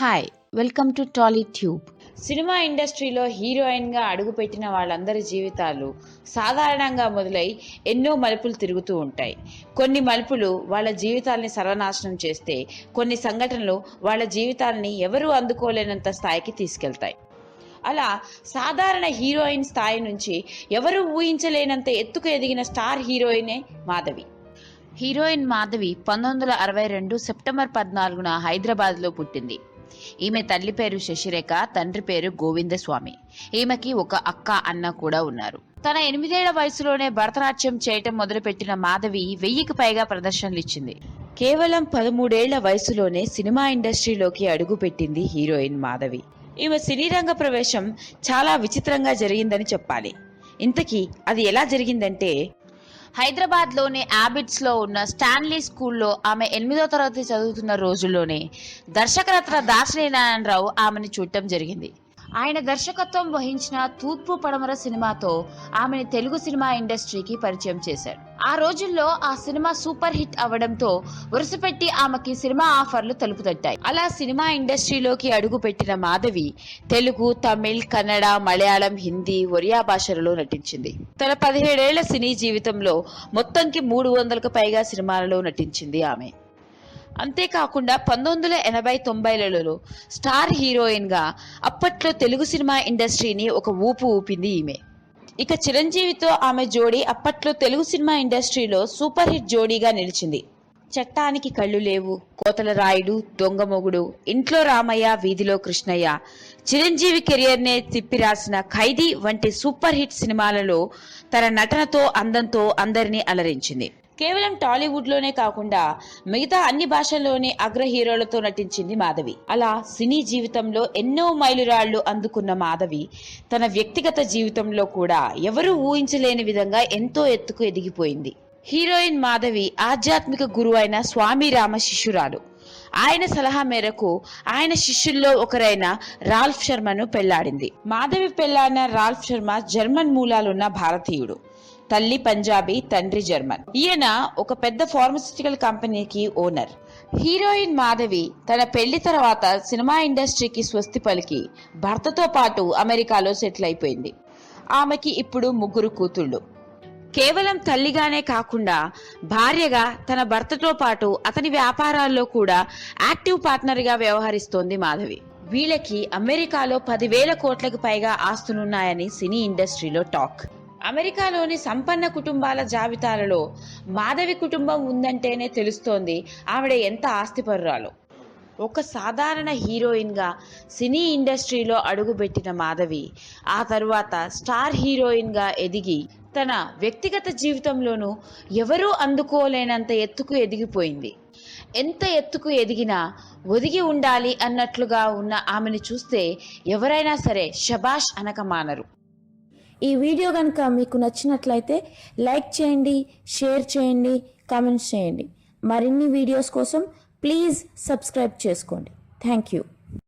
Hi welcome to Tolly Tube cinema ఇండస్ట్రీలో హీరోయిన్గా అడుగుపెట్టిన వాళ్ళందరి జీవితాలు సాధారణంగా మొదలై ఎన్నో మలుపులు తిరుగుతూ ఉంటాయి. కొన్ని మలుపులు వాళ్ళ జీవితాల్ని సర్వనాశనం చేస్తే కొన్ని సంఘటనలు వాళ్ళ జీవితాల్ని ఎవరూ అందుకోలేనంత స్థాయికి తీసుకెళ్తాయి. అలా సాధారణ హీరోయిన్ స్థాయి నుంచి ఎవరు ఊహించలేనంత ఎత్తుకు ఎదిగిన స్టార్ హీరోయినే మాధవి. హీరోయిన్ మాధవి పంతొమ్మిది వందల అరవై రెండు సెప్టెంబర్ పద్నాలుగున హైదరాబాద్లో పుట్టింది. ఈమె తల్లి పేరు శశిరేఖ తండ్రి పేరు గోవిందస్వామి. ఈమెకి ఒక అక్క అన్న కూడా ఉన్నారు. తన ఎనిమిదేళ్ళ వయసులోనే భరతనాట్యం చేయటం మొదలుపెట్టిన మాధవి వెయ్యికి పైగా ప్రదర్శనలు ఇచ్చింది కేవలం పదమూడేళ్ళ వయసులోనే సినిమా ఇండస్ట్రీలోకి అడుగుపెట్టింది హీరోయిన్ మాధవి. ఈమె సినీ రంగ ప్రవేశం చాలా విచిత్రంగా జరిగిందని చెప్పాలి. ఇంతకీ అది ఎలా జరిగిందంటే హైదరాబాద్లోని యాబిట్స్లో ఉన్న స్టాన్లీ స్కూల్లో ఆమె ఎనిమిదో తరగతి చదువుతున్న రోజుల్లోనే దర్శకరత్న దాసరి నారాయణరావు ఆమెను చూడటం జరిగింది. ఆయన దర్శకత్వం వహించిన తూర్పు పడమర సినిమాతో ఆమెను తెలుగు సినిమా ఇండస్ట్రీకి పరిచయం చేశారు ఆ రోజుల్లో ఆ సినిమా సూపర్ హిట్ అవడంతో వరుసపెట్టి ఆమెకి సినిమా ఆఫర్లు తలుపు తట్టాయి అలా సినిమా ఇండస్ట్రీలోకి అడుగుపెట్టిన మాధవి తెలుగు తమిళ్ కన్నడ మలయాళం హిందీ ఒరియా భాషలలో నటించింది. తన పదిహేడేళ్ళ సినీ జీవితంలో మొత్తంకి మూడు వందలకు పైగా సినిమాలలో నటించింది ఆమె. అంతేకాకుండా పంతొమ్మిది వందల ఎనభై తొంభైలలో స్టార్ హీరోయిన్గా అప్పట్లో తెలుగు సినిమా ఇండస్ట్రీని ఒక ఊపు ఊపింది ఈమె. ఇక చిరంజీవితో ఆమె జోడీ అప్పట్లో తెలుగు సినిమా ఇండస్ట్రీలో సూపర్ హిట్ జోడీగా నిలిచింది. చట్టానికి కళ్ళు లేవు కోతల రాయుడు దొంగ మొగుడు ఇంట్లో రామయ్య వీధిలో కృష్ణయ్య. చిరంజీవి కెరియర్నే తిప్పి రాసిన ఖైదీ వంటి సూపర్ హిట్ సినిమాలలో తన నటనతో అందంతో అందరినీ అలరించింది. కేవలం టాలీవుడ్లోనే కాకుండా మిగతా అన్ని భాషల్లోనే అగ్ర హీరోలతో నటించింది మాధవి. అలా సినీ జీవితంలో ఎన్నో మైలురాళ్ళు అందుకున్న మాధవి తన వ్యక్తిగత జీవితంలో కూడా ఎవరూ ఊహించలేని విధంగా ఎంతో ఎత్తుకు ఎదిగిపోయింది. హీరోయిన్ మాధవి ఆధ్యాత్మిక గురువు అయిన స్వామి రామ శిష్యురాలు. ఆయన సలహా మేరకు ఆయన శిష్యుల్లో ఒకరైన రాల్ఫ్ శర్మను పెళ్ళాడింది. మాధవి పెళ్ళాడిన రాల్ఫ్ శర్మ జర్మన్ మూలాలున్న భారతీయుడు. తల్లి పంజాబీ తండ్రి జర్మన్. ఈయన ఒక పెద్ద ఫార్మసిటికల్ కంపెనీకి ఓనర్. హీరోయిన్ మాధవి తన పెళ్ళి తర్వాత సినిమా ఇండస్ట్రీకి స్వస్తి పలికి భర్తతో పాటు అమెరికాలో సెటిల్ అయిపోయింది. ఆమెకి ఇప్పుడు ముగ్గురు కూతుళ్ళు. కేవలం తల్లిగానే కాకుండా భార్యగా తన భర్తతో పాటు అతని వ్యాపారాల్లో కూడా యాక్టివ్ పార్ట్నర్గా వ్యవహరిస్తోంది మాధవి. వీళ్ళకి అమెరికాలో పదివేల కోట్లకు పైగా ఆస్తులున్నాయని సినీ ఇండస్ట్రీలో టాక్. అమెరికాలోని సంపన్న కుటుంబాల జాబితాలలో మాధవి కుటుంబం ఉందంటేనే తెలుస్తోంది ఆవిడ ఎంత ఆస్తిపరురాలో. ఒక సాధారణ హీరోయిన్గా సినీ ఇండస్ట్రీలో అడుగుపెట్టిన మాధవి ఆ తరువాత స్టార్ హీరోయిన్గా ఎదిగి తన వ్యక్తిగత జీవితంలోనూ ఎవరూ అందుకోలేనంత ఎత్తుకు ఎదిగిపోయింది. ఎంత ఎత్తుకు ఎదిగినా ఒదిగి ఉండాలి అన్నట్లుగా ఉన్న ఆమెను చూస్తే ఎవరైనా సరే షబాష్ అనక మానరు ఈ వీడియో కనుక మీకు నచ్చినట్లయితే లైక్ చేయండి షేర్ చేయండి కామెంట్స్ చేయండి. మరిన్ని వీడియోస్ కోసం ప్లీజ్ సబ్స్క్రైబ్ చేసుకోండి. Thank you.